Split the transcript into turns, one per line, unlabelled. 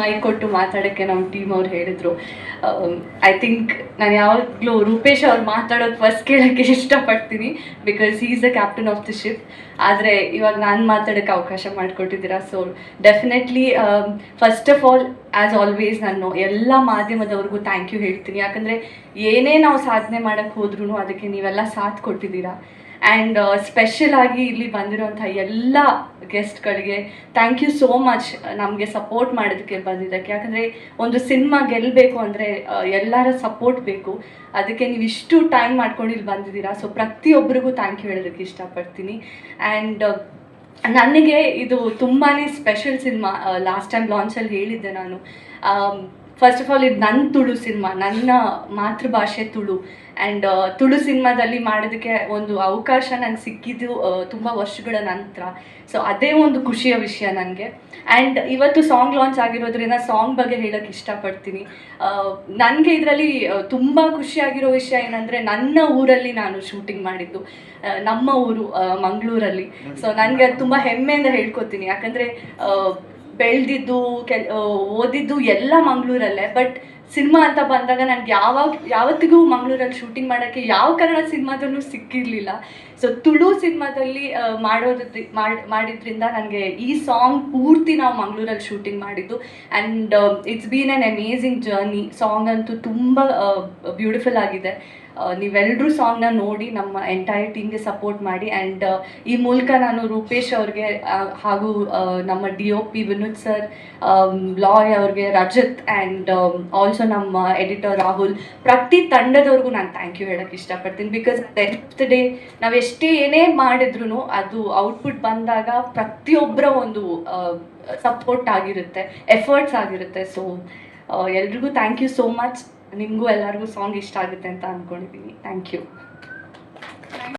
ಮೈ ಕೊಟ್ಟು ಮಾತಾಡೋಕ್ಕೆ ನಮ್ಮ ಟೀಮ್ ಅವ್ರು ಹೇಳಿದರು. ಐ ಥಿಂಕ್ ನಾನು ಯಾವಾಗಲೂ ರೂಪೇಶ್ ಅವ್ರು ಮಾತಾಡೋದು ಫಸ್ಟ್ ಕೇಳೋಕ್ಕೆ ಇಷ್ಟಪಡ್ತೀನಿ because is the captain of the ship ಆದರೆ ಇವಾಗ ನಾನು ಮಾತಾಡೋಕ್ಕೆ ಅವಕಾಶ ಮಾಡಿಕೊಟ್ಟಿದ್ದೀರಾ. So definitely first of all as always ನಾನು ಎಲ್ಲ ಮಾಧ್ಯಮದವ್ರಿಗೂ ಥ್ಯಾಂಕ್ ಯು ಹೇಳ್ತೀನಿ. ಯಾಕಂದರೆ ಏನೇ ನಾವು ಸಾಧನೆ ಮಾಡೋಕ್ಕೆ ಹೋದ್ರೂ ಅದಕ್ಕೆ ನೀವೆಲ್ಲ ಸಾಥ್ ಕೊಟ್ಟಿದ್ದೀರಾ. ಆ್ಯಂಡ್ ಸ್ಪೆಷಲ್ ಆಗಿ ಇಲ್ಲಿ ಬಂದಿರೋಂಥ ಎಲ್ಲ ಗೆಸ್ಟ್ಗಳಿಗೆ ಥ್ಯಾಂಕ್ ಯು ಸೋ ಮಚ್ ನಮಗೆ ಸಪೋರ್ಟ್ ಮಾಡೋದಕ್ಕೆ ಬಂದಿದ್ದಕ್ಕೆ. ಯಾಕಂದರೆ ಒಂದು ಸಿನಿಮಾ ಗೆಲ್ಲಬೇಕು ಅಂದರೆ ಎಲ್ಲರ ಸಪೋರ್ಟ್ ಬೇಕು. ಅದಕ್ಕೆ ನೀವು ಇಷ್ಟು ಟೈಮ್ ಮಾಡ್ಕೊಂಡು ಇಲ್ಲಿ ಬಂದಿದ್ದೀರಾ. ಸೊ ಪ್ರತಿಯೊಬ್ಬರಿಗೂ ಥ್ಯಾಂಕ್ ಯು ಹೇಳೋದಕ್ಕೆ ಇಷ್ಟಪಡ್ತೀನಿ. ಆ್ಯಂಡ್ ನನಗೆ ಇದು ತುಂಬಾ ಸ್ಪೆಷಲ್ ಸಿನಿಮಾ ಲಾಸ್ಟ್ ಟೈಮ್ ಲಾಂಚಲ್ಲಿ ಹೇಳಿದ್ದೆ ನಾನು. ಫಸ್ಟ್ ಆಫ್ ಆಲ್ ಇದು ನನ್ನ ತುಳು ಸಿನಿಮಾ, ನನ್ನ ಮಾತೃಭಾಷೆ ತುಳು. ಆ್ಯಂಡ್ ತುಳು ಸಿನಿಮಾದಲ್ಲಿ ಮಾಡೋದಕ್ಕೆ ಒಂದು ಅವಕಾಶ ನಂಗೆ ಸಿಕ್ಕಿದ್ದು ತುಂಬ ವರ್ಷಗಳ ನಂತರ. ಸೊ ಅದೇ ಒಂದು ಖುಷಿಯ ವಿಷಯ ನನಗೆ ಆ್ಯಂಡ್ ಇವತ್ತು ಸಾಂಗ್ ಲಾಂಚ್ ಆಗಿರೋದ್ರಿಂದ ಸಾಂಗ್ ಬಗ್ಗೆ ಹೇಳೋಕ್ಕೆ ಇಷ್ಟಪಡ್ತೀನಿ. ನನಗೆ ಇದರಲ್ಲಿ ತುಂಬ ಖುಷಿಯಾಗಿರೋ ವಿಷಯ ಏನಂದರೆ ನನ್ನ ಊರಲ್ಲಿ ನಾನು ಶೂಟಿಂಗ್ ಮಾಡಿದ್ದು. ನಮ್ಮ ಊರು ಮಂಗಳೂರಲ್ಲಿ. ಸೊ ನನಗೆ ಅದು ತುಂಬ ಹೆಮ್ಮೆಯಿಂದ ಹೇಳ್ಕೊತೀನಿ ಯಾಕಂದರೆ ಬೆಳೆದಿದ್ದು ಕೆಲ್ ಓದಿದ್ದು ಎಲ್ಲ ಮಂಗಳೂರಲ್ಲೇ ಬಟ್ ಸಿನಿಮಾ ಅಂತ ಬಂದಾಗ ನನಗೆ ಯಾವಾಗ, ಯಾವತ್ತಿಗೂ ಮಂಗಳೂರಲ್ಲಿ ಶೂಟಿಂಗ್ ಮಾಡೋಕ್ಕೆ ಯಾವ ಕನ್ನಡ ಸಿನಿಮಾದಲ್ಲೂ ಸಿಕ್ಕಿರಲಿಲ್ಲ. ಸೊ ತುಳು ಸಿನಿಮಾದಲ್ಲಿ ಮಾಡೋದ್ರ ಮಾಡೋದ್ರಿ ಮಾಡಿದ್ರಿಂದ ನನಗೆ ಈ ಸಾಂಗ್ ಪೂರ್ತಿ ನಾವು ಮಂಗಳೂರಲ್ಲಿ ಶೂಟಿಂಗ್ ಮಾಡಿದ್ದು. And it's been an amazing journey song ಅಂತೂ ತುಂಬ ಬ್ಯೂಟಿಫುಲ್ ಆಗಿದೆ. ನೀವೆಲ್ಲರೂ ಸಾಂಗ್ನ ನೋಡಿ ನಮ್ಮ ಎಂಟೈರ್ ಟೀಮ್ಗೆ ಸಪೋರ್ಟ್ ಮಾಡಿ. ಆ್ಯಂಡ್ ಈ ಮೂಲಕ ನಾನು ರೂಪೇಶ್ ಅವ್ರಿಗೆ ಹಾಗೂ ನಮ್ಮ D O P Vinod sir Loy ಅವ್ರಿಗೆ, ರಜತ್ ಆ್ಯಂಡ್ ಆಲ್ಸೋ ನಮ್ಮ ಎಡಿಟರ್ ರಾಹುಲ್ ಪ್ರತಿ ತಂಡದವ್ರಿಗೂ ನಾನು ಥ್ಯಾಂಕ್ ಯು ಹೇಳೋಕ್ಕೆ ಇಷ್ಟಪಡ್ತೀನಿ ಬಿಕಾಸ್ ದ ಡೇ ನಾವು ಎಷ್ಟೇ ಏನೇ ಮಾಡಿದ್ರು ಅದು ಔಟ್ಪುಟ್ ಬಂದಾಗ ಪ್ರತಿಯೊಬ್ಬರ ಒಂದು ಸಪೋರ್ಟ್ ಆಗಿರುತ್ತೆ ಎಫರ್ಟ್ಸ್ ಆಗಿರುತ್ತೆ. ಸೊ ಎಲ್ರಿಗೂ ಥ್ಯಾಂಕ್ ಯು ಸೋ ಮಚ್ ನಿಮಗೂ ಎಲ್ಲರಿಗೂ ಸಾಂಗ್ ಇಷ್ಟ ಆಗುತ್ತೆ ಅಂತ ಅಂದ್ಕೊಂಡಿದ್ದೀನಿ ಥ್ಯಾಂಕ್ ಯು